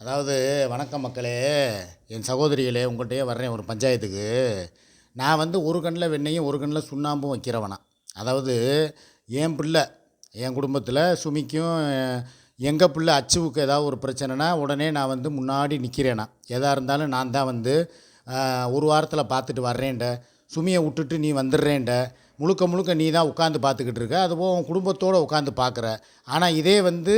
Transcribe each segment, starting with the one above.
அதாவது வணக்கம் மக்களே. என் சகோதரிகளே உங்கள்கிட்டயே வர்றேன் ஒரு பஞ்சாயத்துக்கு. நான் வந்து ஒரு கண்ணில் வெண்ணையும் ஒரு கண்ணில் சுண்ணாம்பும் வைக்கிறவனா. அதாவது என் பிள்ளை என் குடும்பத்தில் சுமிக்கும் எங்கள் பிள்ளை அச்சுவுக்கு ஏதாவது ஒரு பிரச்சனைனா உடனே நான் வந்து முன்னாடி நிற்கிறேனா எதாக இருந்தாலும் நான் தான் வந்து ஒரு வாரத்தில் பார்த்துட்டு வர்றேன்ட. சுமியை விட்டுட்டு நீ வந்துடுறேன்ட. முழுக்க முழுக்க நீ தான் உட்காந்து பார்த்துக்கிட்டு இருக்க. அதுபோக உன் குடும்பத்தோடு உட்காந்து பார்க்குற. ஆனால் இதே வந்து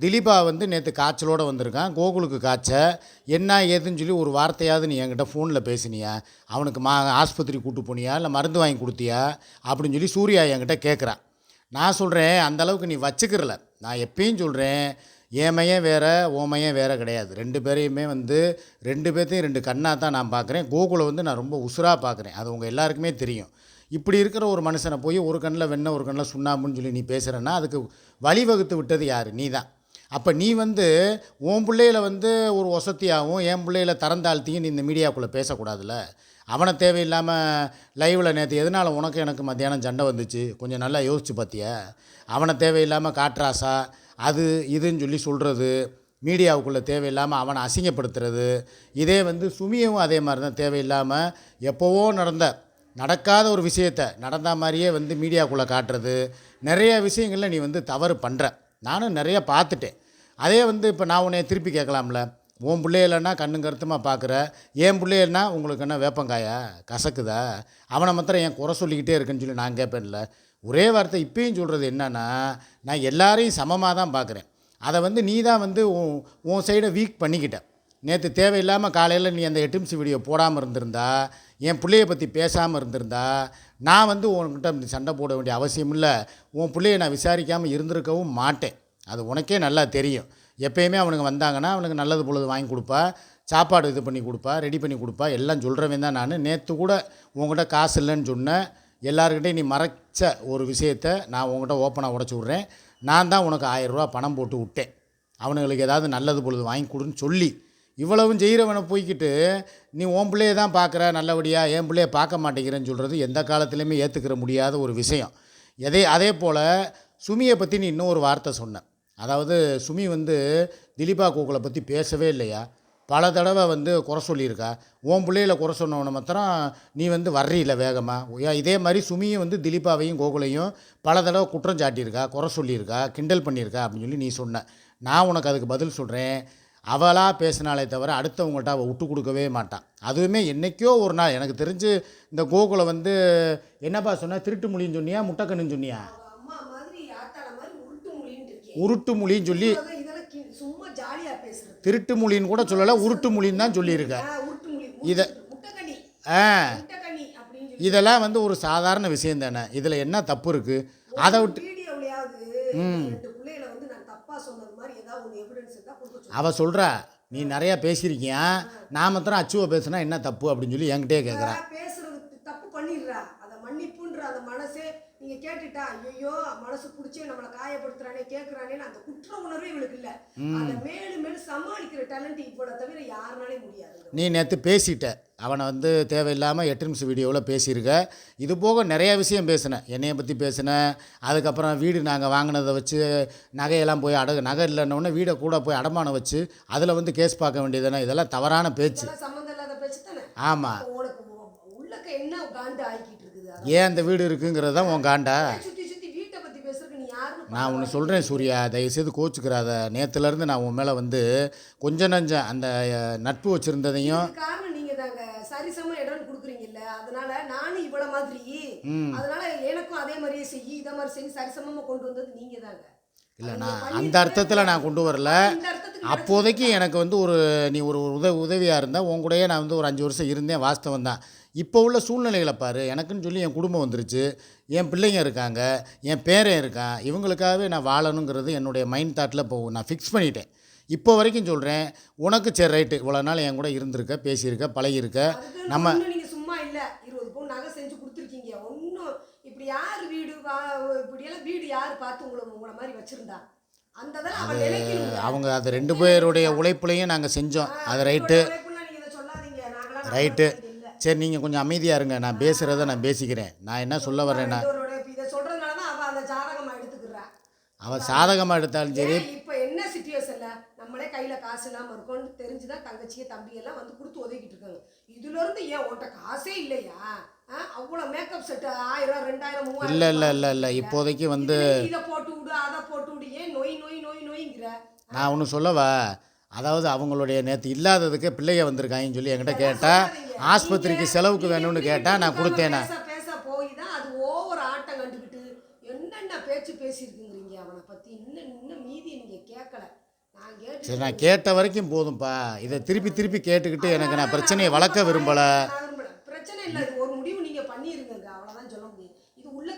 திலீபா வந்து நேற்று காய்ச்சலோடு வந்திருக்கான். கோகுலுக்கு காய்ச்ச. என்ன ஏதுன்னு சொல்லி ஒரு வார்த்தையாவது நீ என்கிட்ட ஃபோனில் பேசினியா? அவனுக்கு மா ஆஸ்பத்திரி கூட்டு போனியா? இல்லை மருந்து வாங்கி கொடுத்தியா? அப்படின்னு சொல்லி சூர்யா என்கிட்ட கேட்குறான் நான் சொல்கிறேன் அந்தளவுக்கு நீ வச்சுக்கிறல. நான் எப்பயும் சொல்கிறேன் ஏமையே வேறு ஓமையே வேறு கிடையாது. ரெண்டு பேரையுமே வந்து ரெண்டு பேர்த்தையும் ரெண்டு கண்ணாக தான் நான் பார்க்குறேன் கோகுலை வந்து நான் ரொம்ப உசுராக பார்க்குறேன் அது உங்கள் எல்லாருக்குமே தெரியும். இப்படி இருக்கிற ஒரு மனுஷனை போய் ஒரு கண்ணில் வெண்ணெய் ஒரு கண்ணில் சுண்ணாம்புன்னு சொல்லி நீ பேசுகிறேன்னா அதுக்கு வழிவகுத்து விட்டது யார்? நீ தான் அப்போ நீ வந்து உன் பிள்ளையில வந்து ஒரு வசதியாகவும் என் பிள்ளையில தரந்தாழ்த்தியும் நீ இந்த மீடியாக்குள்ளே பேசக்கூடாதுல்ல? அவனை தேவையில்லாமல் லைவில் நேற்று எதனால் உனக்கு எனக்கு மத்தியானம் சண்டை வந்துச்சு? கொஞ்சம் நல்லா யோசிச்சு பார்த்தியா அவனை தேவையில்லாமல் காட்ராசா? அது இதுன்னு சொல்லி சொல்கிறது மீடியாவுக்குள்ளே தேவையில்லாமல் அவனை அசிங்கப்படுத்துறது. இதே வந்து சுமியவும் அதே மாதிரி தான் தேவையில்லாமல் எப்போவோ நடந்த நடக்காத ஒரு விஷயத்த நடந்த மாதிரியே வந்து மீடியாக்குள்ளே காட்டுறது. நிறைய விஷயங்களில் நீ வந்து தவறு பண்ணுற நானும் நிறைய பார்த்துட்டேன். அதே வந்து இப்போ நான் உன்னை திருப்பி கேட்கலாம்ல. உன் பிள்ளைகளன்னா கண்ணு கருத்துமாக பார்க்குற என் பிள்ளைகள்னா உங்களுக்கு என்ன வேப்பங்காயா? கசக்குதா? அவனை மாத்திரம் என் குறை சொல்லிக்கிட்டே இருக்குன்னு சொல்லி நான் கேட்பேன்ல. ஒரே வார்த்தை இப்பயும் சொல்கிறது என்னென்னா நான் எல்லாரையும் சமமாக தான் பார்க்குறேன் அதை வந்து நீ தான் வந்து உன் உன் சைடை வீக் பண்ணிக்கிட்ட. நேற்று தேவையில்லாமல் காலையில் நீ அந்த எட்டு வீடியோ போடாமல் இருந்திருந்தா என் பிள்ளைய பற்றி பேசாமல் இருந்திருந்தா நான் வந்து உன்கிட்ட சண்டை போட வேண்டிய அவசியம் இல்லை. உன் பிள்ளைய நான் விசாரிக்காமல் இருந்திருக்கவும் மாட்டேன். அது உனக்கே நல்லா தெரியும். எப்பயுமே அவனுங்க வந்தாங்கன்னா அவனுக்கு நல்லது பொழுது வாங்கி கொடுப்பா சாப்பாடு இது பண்ணி கொடுப்பா ரெடி பண்ணி கொடுப்பா எல்லாம் சொல்கிறவன் தான் நான். நேற்று கூட உங்கள்கிட்ட காசு இல்லைன்னு சொன்னேன். எல்லாருக்கிட்டையும் நீ மறைச்ச ஒரு விஷயத்த நான் உங்கள்கிட்ட ஓப்பனாக உடச்சி விட்றேன். நான் தான் உனக்கு ஆயிரரூவா பணம் போட்டு விட்டேன். அவனுங்களுக்கு ஏதாவது நல்லது பொழுது வாங்கி கொடுன்னு சொல்லி இவ்வளவும் செய்கிறவனை போய்க்கிட்டு நீ உன் பிள்ளைய தான் பார்க்குற நல்லபடியாக என் பிள்ளையை பார்க்க மாட்டேங்கிறேன்னு சொல்கிறது எந்த காலத்துலேயுமே ஏற்றுக்கிற முடியாத ஒரு விஷயம். எதே அதே போல் சுமியை பற்றி நீ இன்னும் ஒரு வார்த்தை சொன்னேன் அதாவது சுமி வந்து திலீபா கோகுலை பற்றி பேசவே இல்லையா? பல தடவை வந்து குறை சொல்லியிருக்கா. உன் பிள்ளையில குறை சொன்னவனை மாத்திரம் நீ வந்து வர்றீல வேகமாக இதே மாதிரி சுமியும் வந்து திலீபாவையும் கோகுலையும் பல தடவை குற்றம் சாட்டியிருக்கா குறை சொல்லியிருக்கா கிண்டல் பண்ணியிருக்கா அப்படின்னு சொல்லி நீ சொன்ன. நான் உனக்கு அதுக்கு பதில் சொல்கிறேன் அவளாக பேசினாலே தவிர அடுத்தவங்கள்ட்ட அவள் விட்டு கொடுக்கவே மாட்டான் அதுவுமே என்றைக்கோ ஒரு நாள். எனக்கு தெரிஞ்சு இந்த கோகுலை வந்து என்னப்பா சொன்ன? திருட்டு மொழின்னு சொன்னியா? முட்டைக்கண்ணுன்னு சொன்னியா அம்மா மாதிரி ஆத்தாள மாதிரி உருட்டு மொழின்னு இருக்கே உருட்டு மொழின்னு சொல்லி திருட்டு மொழின்னு கூட சொல்லலை உருட்டு மொழின்னு தான் சொல்லியிருக்க. ஆ, உருட்டு மொழி இத- ஆ. இதெல்லாம் வந்து ஒரு சாதாரண விஷயம் தானே. இதில் என்ன தப்பு இருக்குது அதை விட்டு சொல்லு. அவள் சொல்கிறா நீ நிறையா பேசியிருக்கியா? நான் மாத்திரம் அச்சுவை பேசுனா என்ன தப்பு? அப்படின்னு சொல்லி என்கிட்டயே கேட்குறா மன்னிப்புன்ற அந்த மனசே நீங்க கேட்டுட்டா ஐயோ மனசு பிடிச்சி நம்மளை காயப்படுத்துறானே கேட்கறானேன்னு அந்த குற்ற உணர்வே இவளுக்கு இல்ல. அதை மேலும் மேலும் சமாளிக்கிற டேலண்ட் இவ்வளவு தவிர யாருனாலையும் முடியாது. நீ நேற்று பேசிட்ட. அவனை வந்து தேவையில்லாமல் எட்டு நிமிஷம் வீடியோவில் பேசியிருக்க. இது போக நிறைய விஷயம் பேசினேன் என்னையை பற்றி பேசினேன் அதுக்கப்புறம் வீடு நாங்கள் வாங்கினதை வச்சு நகையெல்லாம் போய் அடகு நகை இல்லைன்னொடனே வீடை கூட போய் அடமானம் வச்சு அதில் வந்து கேஸ் பார்க்க வேண்டியதுதானே? இதெல்லாம் தவறான பேச்சு. ஆமாம் என்ன காண்டு அதை ஏன் அந்த வீடு இருக்குங்கிறது தான் உன் காண்டா? நான் ஒன்று சொல்கிறேன் சூர்யா தயவுசெய்து கோச்சுக்கிறாத. நேற்றுலேருந்து நான் உன் மேலே வந்து கொஞ்சம் நஞ்சம் அந்த நட்பு வச்சுருந்ததையும் சரிசம இடம் கொடுக்குறீங்கல்ல. அதனால நானும் இவ்வளவு மாதிரி. அதனால எனக்கும் அதே மாதிரியே செய்யி இதை மாதிரி செஞ்சு சரிசமமா கொண்டு வந்தது நீங்க தாங்க. இல்லை நான் அந்த அர்த்தத்தில் நான் கொண்டு வரல. அப்போதைக்கு எனக்கு வந்து ஒரு நீ ஒரு உதவி உதவியாக இருந்தால் உன் கூடயே நான் வந்து ஒரு அஞ்சு வருஷம் இருந்தேன். வாஸ்தவம் தான். இப்போ உள்ள சூழ்நிலைகளை பாரு. எனக்குன்னு சொல்லி என் குடும்பம் வந்துருச்சு. என் பிள்ளைங்க இருக்காங்க. என் பேரன் இருக்கான். இவங்களுக்காகவே நான் வாழணுங்கிறது என்னுடைய மைண்ட் தாட்டில் இப்போ நான் ஃபிக்ஸ் பண்ணிட்டேன். இப்போ வரைக்கும் சொல்கிறேன் உனக்கு சரி ரைட்டு இவ்வளோ நாள் என் கூட இருந்திருக்க பேசியிருக்க பழகியிருக்க. நம்ம சும்மா இல்ல. இருபது பவுன் நகை செஞ்சு கொடுத்துருக்கீங்க. ஒன்றும் இப்படி யார் வீடு வா- இப்படி எல்லாம் வீடு யார் பார்த்து உங்களை உங்களை மாதிரி வச்சிருந்தா? அவங்க அது ரெண்டு பேருடைய உழைப்புலையும் நாங்கள் செஞ்சோம். அது ரைட்டு ரைட்டு சரி நீங்கள் கொஞ்சம் அமைதியாக இருங்க. நான் பேசுகிறத நான் பேசிக்கிறேன். நான் என்ன சொல்ல வர்றேன்னா இதோட இப்ப இதை சொல்றதுனால தான் அவ அந்த ஜாதகமா எடுத்துக்கிறா. அவன் சாதகமாக எடுத்தாலும் சரி. இப்ப என்ன சுச்சுவேஷன்ல நம்மளே கையில காசு இல்லாம இருக்கும்னு தெரிஞ்சுதான் தங்கச்சிக்கு தம்பி எல்லாம் வந்து கொடுத்து உதவிக்கிட்டு இருக்காங்க. இதுல இருந்து ஏன் உன்கிட்ட காசே இல்லையா? ஆ, அவ்வளவு மேக்கப் செட் ஆயிரம் ரெண்டாயிரம் மூவாயிரம் இல்லை இல்லை இல்லை இல்லை. இப்போதைக்கு வந்து இதை போட்டு விடு அதை போட்டு விடு. ஏன் நோய் நோய் நோய் நோய்ங்கிற? நான் ஒன்று சொல்லவா? அதாவது அவங்களுடைய நேற்று இல்லாததுக்கு பிள்ளைய வந்திருக்காங்கன்னு சொல்லி என்கிட்ட கேட்டால் ஆஸ்பத்திரிக்கு செலவுக்கு வேணும்னு கேட்டால் நான் கொடுத்தேனா? பேச பேச போய் தான் அது ஓவர் ஆட்டம் கண்டுக்கிட்டு என்னென்ன பேச்சு பேசியிருக்குங்கிறீங்க அவனை பத்தி? இன்னும் இன்னும் மீதி நீங்க கேட்கல. நான் கேட்டு சரி நான் கேட்ட வரைக்கும் போதும்ப்பா இதை திருப்பி திருப்பி கேட்டுக்கிட்டு எனக்கு நான் பிரச்சனையை வளர்க்க விரும்பலை. பிரச்சனை இல்லை ஒரு முடிவு சொல்ல முடியும். இது உள்ள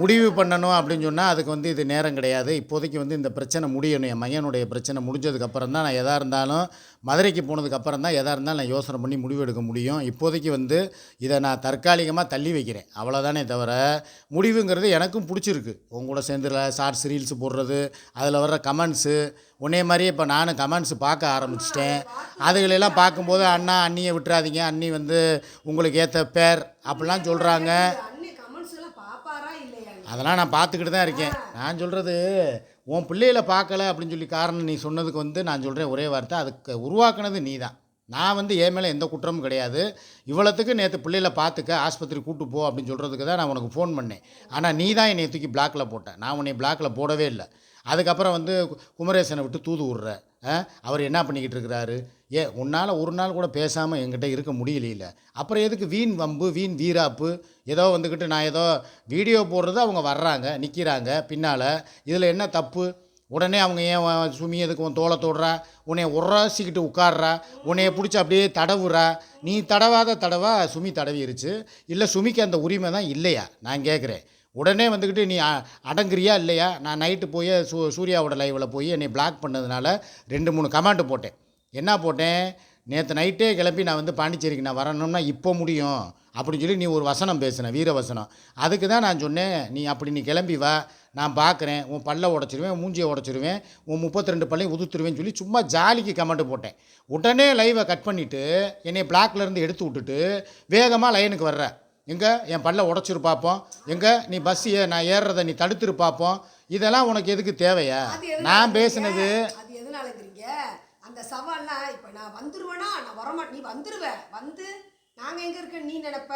முடிவு பண்ணணும் அப்படின்னு சொன்னால் அதுக்கு வந்து இது நேரம் கிடையாது. இப்போதைக்கு வந்து இந்த பிரச்சனை முடியணும். என் மையனுடைய பிரச்சனை முடிஞ்சதுக்கப்புறம் தான் நான் எதாக இருந்தாலும் மதுரைக்கு போனதுக்கப்புறம் தான் எதாக இருந்தாலும் நான் யோசனை பண்ணி முடிவு எடுக்க முடியும். இப்போதைக்கு வந்து இதை நான் தற்காலிகமாக தள்ளி வைக்கிறேன். அவ்வளோதானே தவிர முடிவுங்கிறது எனக்கும் பிடிச்சிருக்கு. உங்க கூட சேர்ந்து ஷார்ட்ஸ் ரீல்ஸ் போடுறது அதில் வர்ற கமெண்ட்ஸு உன்னே மாதிரியே இப்போ நானும் கமெண்ட்ஸ் பார்க்க ஆரம்பிச்சிட்டேன். அதுகளெல்லாம் பார்க்கும்போது அண்ணா அண்ணியை விட்டுறாதீங்க. அண்ணி வந்து உங்களுக்கு ஏற்ற பேர். அப்படிலாம் சொல்கிறாங்க அதெல்லாம் நான் பார்த்துக்கிட்டு தான் இருக்கேன். நான் சொல்கிறது உன் பிள்ளைகளை பார்க்கல அப்படின்னு சொல்லி காரணம் நீ சொன்னதுக்கு வந்து நான் சொல்கிறேன் ஒரே வார்த்தை. அதுக்கு உருவாக்குனது நீ தான் நான் வந்து என் மேலே எந்த குற்றமும் கிடையாது. இவ்வளோத்துக்கு நேற்று பிள்ளைகளை பார்த்துக்க ஆஸ்பத்திரி கூட்டு போ அப்படின்னு சொல்கிறதுக்கு தான் நான் உனக்கு ஃபோன் பண்ணேன். ஆனால் நீ தான் என்னை தூக்கி பிளாக்கில் போட்டேன் நான் உன்னை பிளாக்கில் போடவே இல்லை. அதுக்கப்புறம் வந்து குமரேசனை விட்டு தூது விட்ற அவர் என்ன பண்ணிக்கிட்டு இருக்கிறாரு? ஏ உன்னால் ஒரு நாள் கூட பேசாமல் என்கிட்ட இருக்க முடியலையில அப்புறம் எதுக்கு வீண் வம்பு வீண் வீராப்பு? ஏதோ வந்துக்கிட்டு நான் ஏதோ வீடியோ போடுறது அவங்க வர்றாங்க நிற்கிறாங்க பின்னால். இதில் என்ன தப்பு? உடனே அவங்க ஏன் சுமி எதுக்கு உன் தோலை தொடுறா? உன்னை உரசிக்கிட்டு உட்காடுறா உன்னைய பிடிச்சி அப்படியே தடவுறா? நீ தடவாத தடவா சுமி தடவிருச்சு. இல்லை சுமிக்கு அந்த உரிமை தான் இல்லையா? நான் கேட்குறேன் உடனே வந்துக்கிட்டு நீ அடங்குறியா இல்லையா? நான் நைட்டு போய் சூ சூர்யாவோட லைவில் போய் என்னை பிளாக் பண்ணதுனால ரெண்டு மூணு கமாண்டு போட்டேன். என்ன போட்டேன்? நேற்று நைட்டே கிளம்பி நான் வந்து பாண்டிச்சேரிக்கு நான் வரணும்னா இப்போ முடியும். அப்படின்னு சொல்லி நீ ஒரு வசனம் பேசின வீர வசனம். அதுக்கு தான் நான் சொன்னேன் நீ அப்படி நீ கிளம்பி வா. நான் பார்க்குறேன் உன் பல்ல உடச்சிருவேன் மூஞ்சியை உடச்சிருவேன் உன் முப்பத்தி ரெண்டு பல்லையும் உதுத்துருவேன்னு சொல்லி சும்மா ஜாலிக்கு கமெண்ட் போட்டேன். உடனே லைவை கட் பண்ணிவிட்டு என்னை பிளாக்லேருந்து எடுத்து விட்டுட்டு வேகமாக லைனுக்கு வர்ற. எங்கே? என் பல்ல உடச்சிரு பார்ப்போம் எங்கே? நீ பஸ் ஏ நான் ஏறுறதை நீ தடுத்துரு பார்ப்போம் இதெல்லாம் உனக்கு எதுக்கு தேவையா? நான் பேசுனது அது எதனாலங்கிறீங்க அந்த சவால்லாம் இப்ப நான் வந்துருவேனா? நான் வரமாட்டேன் நீ வந்துருவ. வந்து நாங்க எங்க இருக்க நீ நினைப்ப?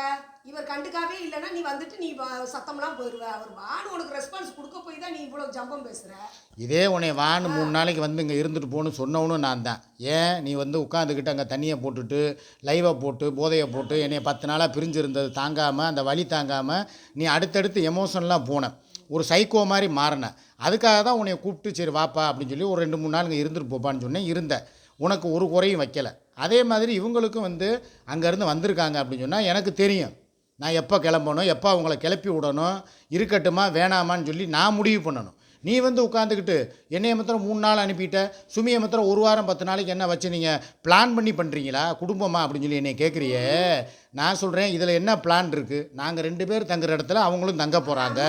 இவர் கண்டுக்காவே இல்லைன்னா நீ வந்துட்டு நீ சத்தம்லாம் போயிருவ அவர் வான்னு உனக்கு ரெஸ்பான்ஸ் கொடுக்க போய் தான் நீ இவ்வளவு ஜம்பம் பேசுற. இதே உன்னை வான்னு மூணு நாளைக்கு வந்து இங்கே இருந்துட்டு போகணும்னு சொன்னவனும் நான் தான். ஏன்? நீ வந்து உட்காந்துக்கிட்டு அங்கே தண்ணியை போட்டுட்டு லைவை போட்டு போதையை போட்டு என்னை பத்து நாளாக பிரிஞ்சு இருந்தது தாங்காமல் அந்த வலி தாங்காமல் நீ அடுத்தடுத்து எமோஷன்லாம் போன. ஒரு சைக்கோ மாதிரி மாறின. அதுக்காக தான் உன்னை கூப்பிட்டு சரி வாப்பா அப்படின்னு சொல்லி ஒரு ரெண்டு மூணு நாள் இங்கே இருந்துட்டு போப்பான்னு சொன்னேன் இருந்த உனக்கு ஒரு குறையும் வைக்கல. அதே மாதிரி இவங்களுக்கும் வந்து அங்கேருந்து வந்திருக்காங்க அப்படின்னு சொன்னால் எனக்கு தெரியும். நான் எப்போ கிளம்பணும் எப்போ அவங்கள கிளப்பி விடணும் இருக்கட்டுமா வேணாமான்னு சொல்லி நான் முடிவு பண்ணணும். நீ வந்து உட்காந்துக்கிட்டு என்னைய மாத்திரம் மூணு நாள் அனுப்பிட்ட சுமியை மாத்திரம் ஒரு வாரம் பத்து நாளைக்கு என்ன வச்சு நீங்கள் பிளான் பண்ணி பண்ணுறீங்களா குடும்பமா அப்படின்னு சொல்லி என்னை கேட்குறியே நான் சொல்கிறேன் இதில் என்ன பிளான் இருக்குது நாங்கள் ரெண்டு பேர் தங்குற இடத்துல அவங்களும் தங்க போகிறாங்க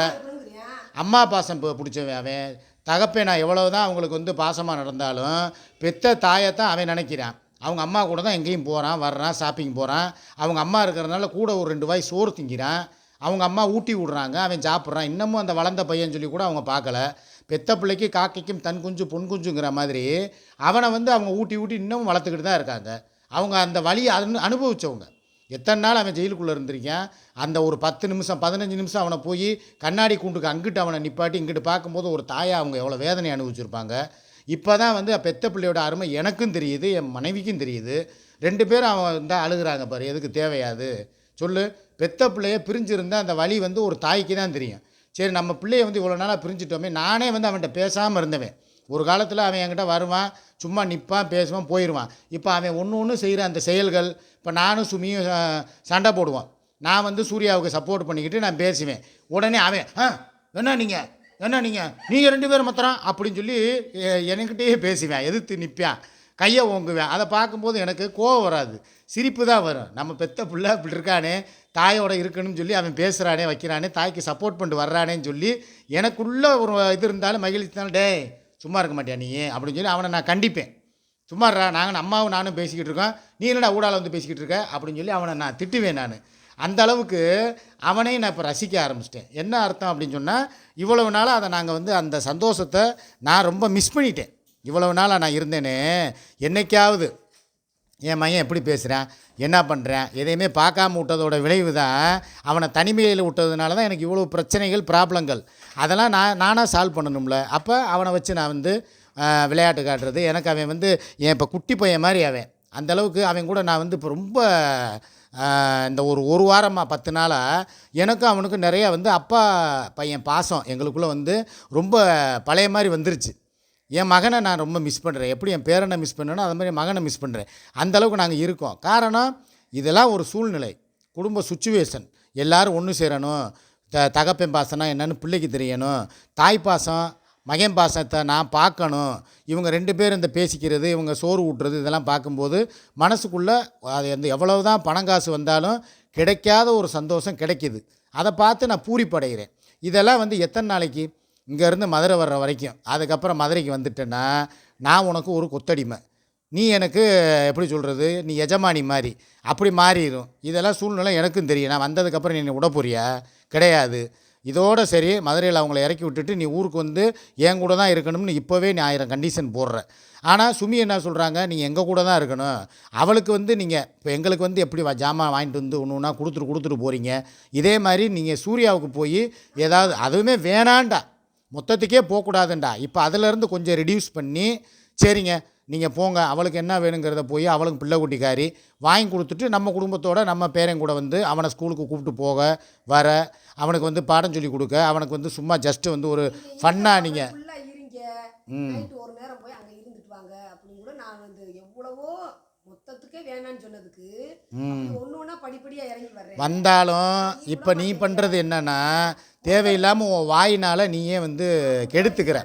அம்மா பாசம் பிடிச்சவன் அவன். தகப்பே நான் எவ்வளவு தான் அவங்களுக்கு வந்து பாசமாக நடந்தாலும் பெத்த தாயை தான் அவன் நினைக்கிறான். அவங்க அம்மா கூட தான் எங்கேயும் போகிறான் வர்றான் ஷாப்பிங் போகிறான் அவங்க அம்மா இருக்கிறனால கூட ஒரு ரெண்டு வாய் சோறு திங்கிறான். அவங்க அம்மா ஊட்டி விடுறாங்க அவன் சாப்பிட்றான். இன்னமும் அந்த வளர்ந்த பையன் சொல்லி கூட அவங்க பார்க்கல. பெத்த பிள்ளைக்கு காக்கைக்கும் தன் குஞ்சு பொன் குஞ்சுங்கிற மாதிரி அவனை வந்து அவங்க ஊட்டி ஊட்டி இன்னமும் வளர்த்துக்கிட்டு தான் இருக்காங்க. அவங்க அந்த வழியை அனு அனுபவித்தவங்க எத்தனை நாள் அவன் ஜெயிலுக்குள்ளே இருந்திருக்கான் அந்த ஒரு பத்து நிமிஷம் பதினஞ்சு நிமிஷம் அவனை போய் கண்ணாடி கூண்டுக்கு அங்கிட்டு அவனை நிப்பாட்டி இங்கிட்டு பார்க்கும்போது ஒரு தாயை அவங்க எவ்வளோ வேதனை அனுபவிச்சிருப்பாங்க. இப்போ தான் வந்து பெத்த பிள்ளையோட அருமை எனக்கும் தெரியுது என் மனைவிக்கும் தெரியுது. ரெண்டு பேரும் அவன் வந்து அழுகுறாங்க பாரு எதுக்கு தேவையாது? சொல்லு. பெத்த பிள்ளைய பிரிஞ்சிருந்தால் அந்த வழி வந்து ஒரு தாய்க்கு தான் தெரியும். சரி நம்ம பிள்ளைய வந்து இவ்வளோ நாளாக பிரிஞ்சிட்டோமே நானே வந்து அவன்கிட்ட பேசாமல் இருந்தவன். ஒரு காலத்தில் அவன் என்கிட்ட வருவான் சும்மா நிற்பான் பேசுவான் போயிடுவான் இப்போ அவன் ஒன்று ஒன்று செய்கிற அந்த செயல்கள் இப்போ நானும் சுமியும் சண்டை போடுவான். நான் வந்து சூர்யாவுக்கு சப்போர்ட் பண்ணிக்கிட்டு நான் பேசுவேன். உடனே அவன் ஆ என்ன நீங்கள் என்ன நீங்கள் நீங்கள் ரெண்டு பேரும் மாத்திரம் அப்படின்னு சொல்லி என்கிட்டயே பேசுவேன். எதிர்த்து நிற்பேன் கையை ஓங்குவேன். அதை பார்க்கும்போது எனக்கு கோவம் வராது. சிரிப்பு தான் வரும். நம்ம பெத்த பிள்ளை இப்படி இருக்கானே தாயோட இருக்கணும்னு சொல்லி அவன் பேசுகிறானே வைக்கிறானே தாய்க்கு சப்போர்ட் பண்ணிட்டு வர்றானேன்னு சொல்லி எனக்குள்ள ஒரு இது இருந்தாலும் மகிழ்ச்சி தான் டே சும்மா இருக்க மாட்டியா நீ? அப்படின்னு சொல்லி அவனை நான் கண்டிப்பேன். சும்மாடா நாங்கள் அம்மாவும் நானும் பேசிக்கிட்டு இருக்கோம். நீ என்னடா ஊடால வந்து பேசிக்கிட்டு இருக்க? அப்படின்னு சொல்லி அவனை நான் திட்டுவேன் நான். அந்த அளவுக்கு அவனையும் நான் இப்போ ரசிக்க ஆரம்பிச்சிட்டேன். என்ன அர்த்தம் அப்படின்னு சொன்னால் இவ்வளவு நாளாக அதை நாங்கள் வந்து அந்த சந்தோஷத்தை நான் ரொம்ப மிஸ் பண்ணிட்டேன். இவ்வளவு நாளாக நான் இருந்தேனே என்னைக்காவது. என் மையன் எப்படி பேசுகிறான் என்ன பண்ணுறேன் எதையுமே பார்க்காம விட்டதோட விளைவு தான் அவனை தனிமையில் விட்டதுனால தான் எனக்கு இவ்வளோ பிரச்சனைகள் ப்ராப்ளங்கள் அதெல்லாம் நான் நானாக சால்வ் பண்ணணும்ல. அப்போ அவனை வச்சு நான் வந்து விளையாட்டு காட்டுறது. எனக்கு அவன் வந்து என் இப்போ குட்டி பையன் மாதிரி அவன். அந்தளவுக்கு அவன் கூட நான் வந்து இப்போ ரொம்ப இந்த ஒரு ஒரு வாரமாக பத்து நாளாக எனக்கும் அவனுக்கும் நிறைய வந்து அப்பா பையன் பாசம் எங்களுக்குள்ளே வந்து ரொம்ப பழைய மாதிரி வந்துருச்சு. என் மகனை நான் ரொம்ப மிஸ் பண்ணுறேன் எப்படி என் பேரனை மிஸ் பண்ணேனோ அது மாதிரி மகனை மிஸ் பண்ணுறேன் அந்தளவுக்கு நாங்கள் இருக்கோம். காரணம் இதெல்லாம் ஒரு சூழ்நிலை. குடும்ப சுச்சுவேஷன் எல்லோரும் ஒன்று சேரணும். த தகப்பன் பாசம்னா என்னென்னு பிள்ளைக்கு தெரியணும். தாய் பாசம் மகன் பாசத்தை நான் பார்க்கணும். இவங்க ரெண்டு பேர் இந்த பேசிக்கிறது இவங்க சோறு ஊட்டுறது இதெல்லாம் பார்க்கும்போது மனசுக்குள்ளே அது வந்து எவ்வளவு தான் பணம் காசு வந்தாலும் கிடைக்காத ஒரு சந்தோஷம் கிடைக்கிது. அதை பார்த்து நான் பூரிப்படைகிறேன். இதெல்லாம் வந்து எத்தனை நாளைக்கு? இங்கேருந்து மதுரை வர்ற வரைக்கும். அதுக்கப்புறம் மதுரைக்கு வந்துட்டேன்னா நான் உனக்கு ஒரு கொத்தடிமை. நீ எனக்கு எப்படி சொல்கிறது நீ எஜமானி மாதிரி. அப்படி மாறிடும் இதெல்லாம் சூழ்நிலை எனக்கும் தெரியும். நான் வந்ததுக்கப்புறம் நீ விட போறியா? கிடையாது. இதோட சரி மதுரையில் அவங்கள இறக்கி விட்டுட்டு நீ ஊருக்கு வந்து என் கூட தான் இருக்கணும்னு இப்போவே நீ ஆயிரம் கண்டிஷன் போடுற. ஆனால் சுமி என்ன சொல்கிறாங்க நீ எங்கள் கூட தான் இருக்கணும். அவளுக்கு வந்து நீங்கள் இப்போ எங்களுக்கு வந்து எப்படி வா- ஜாமான் வாங்கிட்டு வந்து ஒன்று ஒன்றா கொடுத்துட்டு கொடுத்துட்டு போகிறீங்க இதே மாதிரி நீங்கள் சூர்யாவுக்கு போய் ஏதாவது அதுவுமே வேணாண்டா. மொத்தத்துக்கே போகக்கூடாதுண்டா. இப்போ அதிலேருந்து கொஞ்சம் ரெடியூஸ் பண்ணி சரிங்க. நீங்கள் போங்க அவளுக்கு என்ன வேணுங்கிறத போய் அவளுக்கு பிள்ளை குட்டிக்காரி வாங்கி கொடுத்துட்டு நம்ம குடும்பத்தோட நம்ம பேரன் கூட வந்து அவனை ஸ்கூலுக்கு கூப்பிட்டு போக வர அவனுக்கு வந்து பாடம் சொல்லி கொடுக்க அவனுக்கு வந்து சும்மா ஜஸ்ட்டு வந்து ஒரு ஃபன்னாக நீங்கள் ஒரு நேரம் போய் அங்க இருந்துட்டு வாங்க. அப்படின்னு கூட நான் வந்து எவ்வளவோ மொத்தத்துக்கே வேணான்னு சொன்னதுக்கு ஒன்று ஒன்றா படிப்படியா இறங்கி வர்றேன். வந்தாலும் இப்போ நீ பண்ணுறது என்னன்னா தேவையில்லாமல் உன் வாயினால் நீயே வந்து கெடுத்துக்கிற.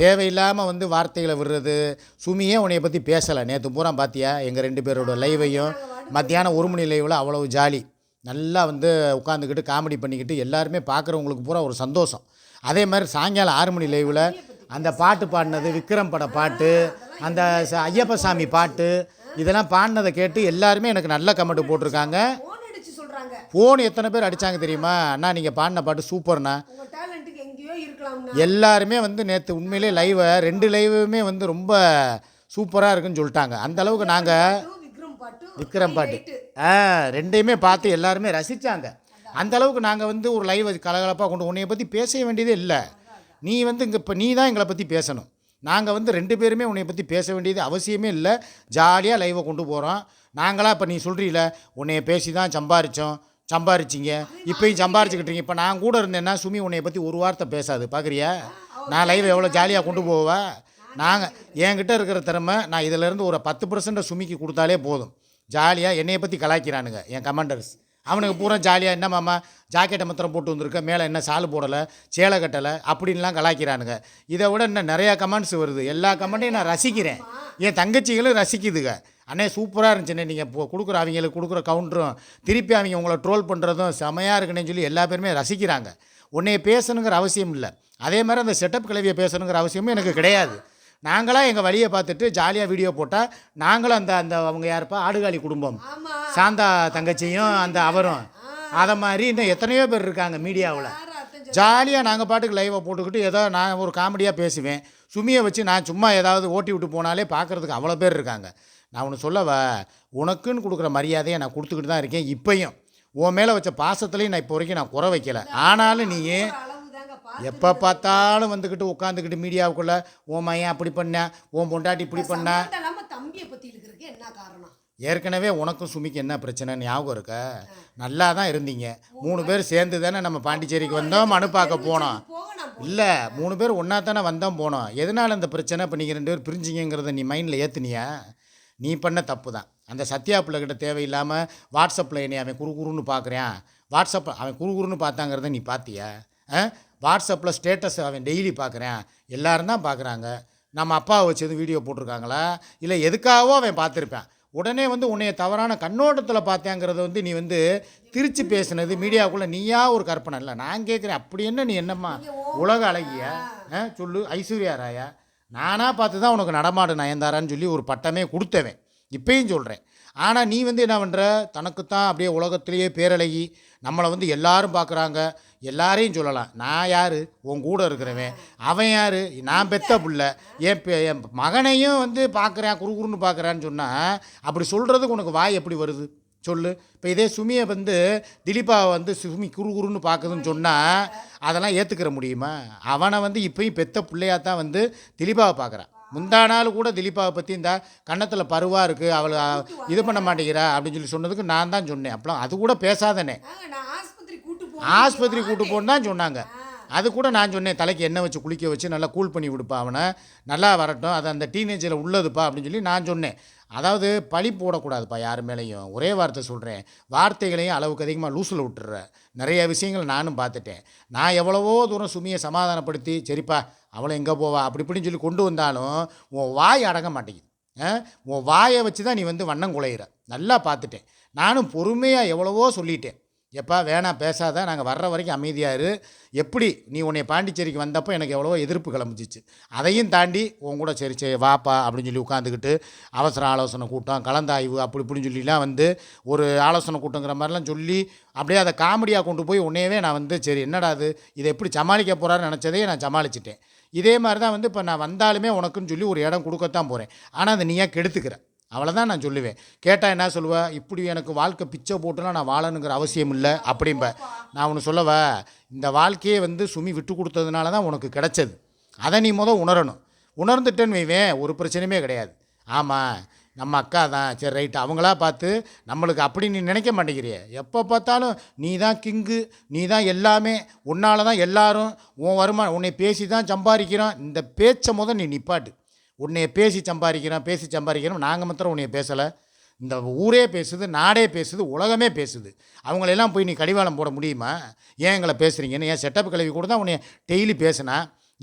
தேவையில்லாமல் வந்து வார்த்தைகளை விடுறது. சுமியே உன்னைய பற்றி பேசலை. நேற்று பூரா பார்த்தியா எங்கள் ரெண்டு பேரோட லைவையும் மத்தியானம் ஒரு மணி லைவில் அவ்வளவு ஜாலி நல்லா வந்து உட்காந்துக்கிட்டு காமெடி பண்ணிக்கிட்டு எல்லாருமே பார்க்குறவங்களுக்கு பூரா ஒரு சந்தோஷம். அதே மாதிரி சாயங்காலம் ஆறு மணி லைவில் அந்த பாட்டு பாடினது விக்ரம் பட பாட்டு அந்த ஐயப்ப சாமி பாட்டு இதெல்லாம் பாடினதை கேட்டு எல்லாருமே எனக்கு நல்ல கமெண்ட் போட்டிருக்காங்க. ஃபோன் எத்தனை பேர் அடித்தாங்க தெரியுமா? அண்ணா நீங்கள் பாடின பாட்டு சூப்பர்ண்ணா. எல்லாருமே வந்து நேற்று உண்மையிலே லைவை ரெண்டு லைவுமே வந்து ரொம்ப சூப்பராக இருக்குன்னு சொல்லிட்டாங்க. அந்த அளவுக்கு நாங்கள் விக்ரம் பாட்டு ஆ ரெண்டையுமே பார்த்து எல்லாருமே ரசித்தாங்க அந்த அளவுக்கு நாங்கள் வந்து ஒரு லைவ் கலகலப்பாக கொண்டு உன்னைய பற்றி பேச வேண்டியதே இல்லை. நீ வந்து இங்கே இப்போ நீ தான் எங்களை பற்றி பேசணும். நாங்கள் வந்து ரெண்டு பேருமே உன்னைய பற்றி பேச வேண்டியது அவசியமே இல்லை. ஜாலியாக லைவை கொண்டு போகிறோம் நாங்களாம் இப்போ நீ சொல்கிறீல உன்னைய பேசி தான் சம்பாரித்தோம் சம்பாரிச்சிங்க. இப்பயும் சம்பாரிச்சுக்கிட்டீங்க இப்போ நான் கூட இருந்தேன்னா சுமி உன்னைய பற்றி ஒரு வார்த்தை பேசாது. பார்க்குறியா நான் லைவ் எவ்வளோ ஜாலியாக கொண்டு போவா? நாங்கள் என்கிட்ட இருக்கிற திறமை நான் இதிலேருந்து ஒரு பத்து பர்சன்ட் சுமிக்கு கொடுத்தாலே போதும். ஜாலியாக என்னையை பற்றி கலாய்க்கிறானுங்க என் கமாண்டர்ஸ் அவனுக்கு பூரா ஜாலியாக என்ன மாமா ஜாக்கெட்டை மாத்திரம் போட்டு வந்திருக்க? மேலே என்ன சாலு போடலை? சேலை கட்டலை? அப்படின்லாம் கலாய்க்கிறானுங்க. இதை விட இன்னும் நிறையா கமெண்ட்ஸ் வருது. எல்லா கமெண்ட்டையும் நான் ரசிக்கிறேன். என் தங்கச்சிகளும் ரசிக்குதுங்க. அண்ணே சூப்பராக இருந்துச்சுண்ணே. நீங்கள் இப்போ கொடுக்குற அவங்களுக்கு கொடுக்குற கவுண்டரும் திருப்பி அவங்க உங்களை ட்ரோல் பண்ணுறதும் செமையாக இருக்குன்னு சொல்லி எல்லா பேருமே ரசிக்கிறாங்க. உன்னைய பேசணுங்கிற அவசியம் இல்லை. அதே மாதிரி அந்த செட்டப் கிளவியை பேசணுங்கிற அவசியமும் எனக்கு கிடையாது. நாங்களாம் எங்கள் வழியை பார்த்துட்டு ஜாலியாக வீடியோ போட்டால் நாங்களும் அந்த அந்த அவங்க யாருப்பா ஆடுகாலி குடும்பம். சாந்தா தங்கச்சியும் அந்த அவரும். அதை மாதிரி இன்னும் எத்தனையோ பேர் இருக்காங்க மீடியாவில். ஜாலியாக நாங்கள் பாட்டுக்கு லைவை போட்டுக்கிட்டு ஏதோ நான் ஒரு காமெடியாக பேசுவேன். சுமியை வச்சு நான் சும்மா ஏதாவது ஓட்டி விட்டு போனாலே பார்க்குறதுக்கு அவ்வளோ பேர் இருக்காங்க. நான் ஒன்று சொல்லவா? உனக்குன்னு கொடுக்குற மரியாதையை நான் கொடுத்துக்கிட்டு தான் இருக்கேன் இப்பயும். உன் மேலே வச்ச பாசத்துலேயும் நான் இப்போ வரைக்கும் நான் குறை வைக்கல. ஆனாலும் நீ எப்போ பார்த்தாலும் வந்துக்கிட்டு உட்காந்துக்கிட்டு மீடியாவுக்குள்ளே உன் மையன் அப்படி பண்ண உன் பொண்டாட்டி இப்படி பண்ண. தம்பியை இருக்கிறதுக்கு என்ன காரணம்? ஏற்கனவே உனக்கும் சுமிக்கு என்ன பிரச்சனை? ஞாபகம் இருக்க? நல்லா தான் இருந்தீங்க. மூணு பேர் சேர்ந்து தானே நம்ம பாண்டிச்சேரிக்கு வந்தோம் மனு பார்க்க போனோம். இல்லை மூணு பேர் ஒன்றா தானே வந்தோம் போனோம். எதனால் இந்த பிரச்சனை? இப்போ நீங்கள் ரெண்டு பேர் பிரிஞ்சிங்கிறத நீ மைண்டில் ஏற்றுனியா நீ பண்ண தப்பு தான். அந்த சத்யா பிள்ளைகிட்ட தேவையில்லாமல் வாட்ஸ்அப்பில் என்னை அவன் குறுகுறுன்னு பார்க்குறான் வாட்ஸ்அப் அவன் குறுகுறுன்னு பார்த்தாங்கிறத நீ பார்த்தியா ஆ? வாட்ஸ்அப்பில் ஸ்டேட்டஸ் அவன் டெய்லி பார்க்குறான் எல்லாரும் தான் பார்க்குறாங்க நம்ம அப்பாவை வச்சு எதுவும் வீடியோ போட்டிருக்காங்களா? இல்லை எதுக்காகவோ அவன் பார்த்துருப்பான் உடனே வந்து உன்னைய தவறான கண்ணோட்டத்தில் பார்த்தேங்கிறத வந்து நீ வந்து திருச்சி பேசுனது மீடியாவுக்குள்ளே நீயா ஒரு கற்பனை? இல்லை நான் கேட்குறேன் அப்படி என்ன நீ என்னம்மா உலக அழகியா? ஆ சொல்லு. ஐஸ்வர்யா ராயா? நானாக பார்த்து தான் உனக்கு நடமாடு நயன்தாரான்னு சொல்லி ஒரு பட்டமே கொடுத்தவன். இப்பயும் சொல்கிறேன் ஆனால் நீ வந்து என்ன பண்ணுற தனக்குத்தான் அப்படியே உலகத்திலேயே பேரழகி நம்மளை வந்து எல்லாரும் பார்க்குறாங்க. எல்லாரையும் சொல்லலாம். நான் யார்? உன் கூட இருக்கிறவன். அவன் யார்? நான் பெத்த புள்ள. என் பெ- என் மகனையும் வந்து பார்க்குறேன் குறுகுறுன்னு பார்க்குறான்னு சொன்னால் அப்படி சொல்கிறதுக்கு உனக்கு வாய் எப்படி வருது? சொல்லு. இப்போ இதே சுமியை வந்து திலீபாவை வந்து சுமி குறுகுறுன்னு பார்க்குதுன்னு சொன்னால் அதெல்லாம் ஏற்றுக்கிற முடியுமா? அவனை வந்து இப்பயும் பெத்த பிள்ளையாக தான் வந்து திலீபாவை பார்க்குறான் முந்தா நாள் கூட திலீபாவை பற்றி இந்த கன்னத்தில் பருவா இருக்குது அவளை இது பண்ண மாட்டேங்கிறா அப்படின்னு சொல்லி சொன்னதுக்கு நான் தான் சொன்னேன். அப்பலாம் அது கூட பேசாதனே. ஆஸ்பத்திரி கூட்டு போன்னு தான் சொன்னாங்க. அது கூட நான் சொன்னேன் தலைக்கு எண்ணெய் வச்சு குளிக்க வச்சு நல்லா கூல் பண்ணி விடுப்பா அவனை. நல்லா வரட்டும் அது அந்த டீனேஜில் உள்ளதுப்பா அப்படின்னு சொல்லி நான் சொன்னேன். அதாவது பழி போடக்கூடாதுப்பா யார் மேலேயும். ஒரே வார்த்தை சொல்கிறேன் வார்த்தைகளையும் அளவுக்கு அதிகமாக லூசில் விட்டுற நிறைய விஷயங்கள் நானும் பார்த்துட்டேன். நான் எவ்வளவோ தூரம் சுமியை சமாதானப்படுத்தி சரிப்பா அவளை எங்கே போவா? அப்படி இப்படின்னு சொல்லி கொண்டு வந்தாலும் உன் வாய் அடங்க மாட்டேங்குது. ஆ? உன் வாயை வச்சு தான் நீ வந்து வண்ணம் குலையிற. நல்லா பார்த்துட்டேன். நானும் பொறுமையாக எவ்வளவோ சொல்லிட்டேன். எப்பா வேணாம் பேசாத நாங்கள் வர்ற வரைக்கும் அமைதியாக இரு. எப்படி நீ உன்னை பாண்டிச்சேரிக்கு வந்தப்போ எனக்கு எவ்வளவோ எதிர்ப்பு கிளம்பிச்சிச்சு. அதையும் தாண்டி உன் கூட சரி சரி வாப்பா அப்படின்னு சொல்லி உட்காந்துக்கிட்டு அவசர ஆலோசனை கூட்டம் கலந்தாய்வு அப்படி இப்படின்னு சொல்லிலாம் வந்து ஒரு ஆலோசனை கூட்டங்கிற மாதிரிலாம் சொல்லி அப்படியே அதை காமெடியாக கொண்டு போய் உன்னையவே நான் வந்து சரி என்னடா அது? இதை எப்படி சமாளிக்க போகிறான்னு நினச்சதே நான் சமாளிச்சிட்டேன். இதே மாதிரி தான் வந்து இப்போ நான் வந்தாலுமே உனக்குன்னு சொல்லி ஒரு இடம் கொடுக்கத்தான் போகிறேன் ஆனால் அதை நீயா கெடுத்துக்கிற. அவ்வளோதான் நான் சொல்லுவேன். கேட்டால் என்ன சொல்லுவேன் இப்படி எனக்கு வாழ்க்கை பிச்சை போட்டுலாம் நான் வாழணுங்கிற அவசியம் இல்லை அப்படிம்ப. நான் ஒன்று சொல்லவா? இந்த வாழ்க்கையை வந்து சுமி விட்டு கொடுத்ததுனால தான் உனக்கு கிடைச்சது. அதை நீ முதல் உணரணும். உணர்ந்துட்டேன்னு வைவேன் ஒரு பிரச்சனையுமே கிடையாது. ஆமாம் நம்ம அக்கா தான். சரி ரைட்டு அவங்களா பார்த்து நம்மளுக்கு அப்படி நீ நினைக்க மாட்டேங்கிறிய. எப்போ பார்த்தாலும் நீ தான் கிங்கு நீ தான் எல்லாமே உன்னால் தான் எல்லாரும் உன் வருமானம் உன்னை பேசி தான் சம்பாதிக்கிறோம். இந்த பேச்சை முத நீ நிப்பாட்டு. உன்னைய பேசி சம்பாதிக்கிறோம் பேசி சம்பாதிக்கிறோம் நாங்கள் மாத்திரம் உன்னைய பேசலை. இந்த ஊரே பேசுது நாடே பேசுது உலகமே பேசுது. அவங்களெல்லாம் போய் நீ கடிவாளம் போட முடியுமா? ஏன் எங்களை பேசுகிறீங்கன்னு ஏன் செட்டப் கழுவி கூட தான் உன்னை டெய்லி பேசினா?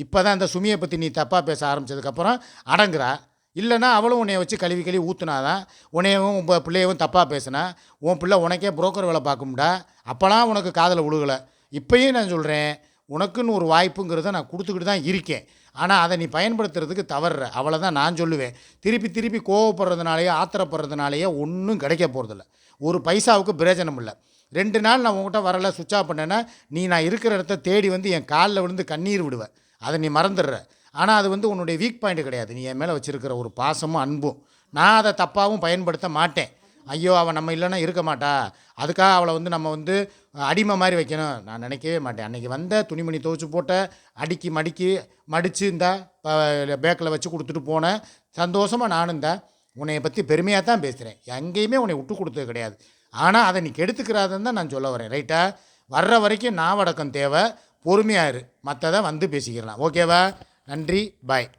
இப்போ தான் இந்த சுமியை பற்றி நீ தப்பாக பேச ஆரம்பிச்சதுக்கப்புறம் அடங்குறா. இல்லைன்னா அவளும் உன்னைய வச்சு கழுவி கழுவி ஊற்றுனாதான் உன்னையவும் உன் பிள்ளையவும் தப்பாக பேசுனா? உன் பிள்ளை உனக்கே புரோக்கர் வேலை பார்க்கும்டா. அப்போலாம் உனக்கு காதில் விழுகலை இப்பயும் நான் சொல்கிறேன் உனக்குன்னு ஒரு வாய்ப்புங்கிறத நான் கொடுத்துக்கிட்டு தான் இருக்கேன். ஆனால் அதை நீ பயன்படுத்துறதுக்கு தவறுற. அவளை தான் நான் சொல்லுவேன். திருப்பி திருப்பி கோவப்படுறதுனாலேயோ ஆத்திரப்படுறதுனாலேயோ ஒன்றும் கிடைக்க போகிறதில்ல ஒரு பைசாவுக்கு பிரயோஜனம் இல்லை. ரெண்டு நாள் நான் உங்ககிட்ட வரல சுவிட்ச் ஆஃப் பண்ணேன்னா நீ நான் இருக்கிற இடத்த தேடி வந்து என் காலில் விழுந்து கண்ணீர் விடுவேன் அதை நீ மறந்துடுற. ஆனால் அது வந்து உன்னுடைய வீக் பாயிண்ட் கிடையாது. நீ என் மேலே வச்சுருக்கிற ஒரு பாசமும் அன்பும். நான் அதை தப்பாகவும் பயன்படுத்த மாட்டேன். ஐயோ அவன் நம்ம இல்லைன்னா இருக்க மாட்டா. அதுக்காக அவளை வந்து நம்ம வந்து அடிமை மாதிரி வைக்கணும். நான் நினைக்கவே மாட்டேன். அன்றைக்கி வந்த துணிமணி துவச்சி போட்ட அடிக்கி மடிக்கி மடித்து இந்த பேக்கில் வச்சு கொடுத்துட்டு போனேன் சந்தோஷமாக நானும் இந்த உன்னைய பற்றி பெருமையாக தான் பேசுகிறேன் எங்கேயுமே உன்னை விட்டு கொடுத்தது கிடையாது. ஆனால் அதை நீ கெடுத்துக்கிறாதுன்னு தான் நான் சொல்ல வரேன். ரைட்டா? வர்ற வரைக்கும் நாவடக்கம் தேவை. பொறுமையாக இரு. மற்றதை வந்து பேசிக்கிறலாம். ஓகேவா? நன்றி. பாய்.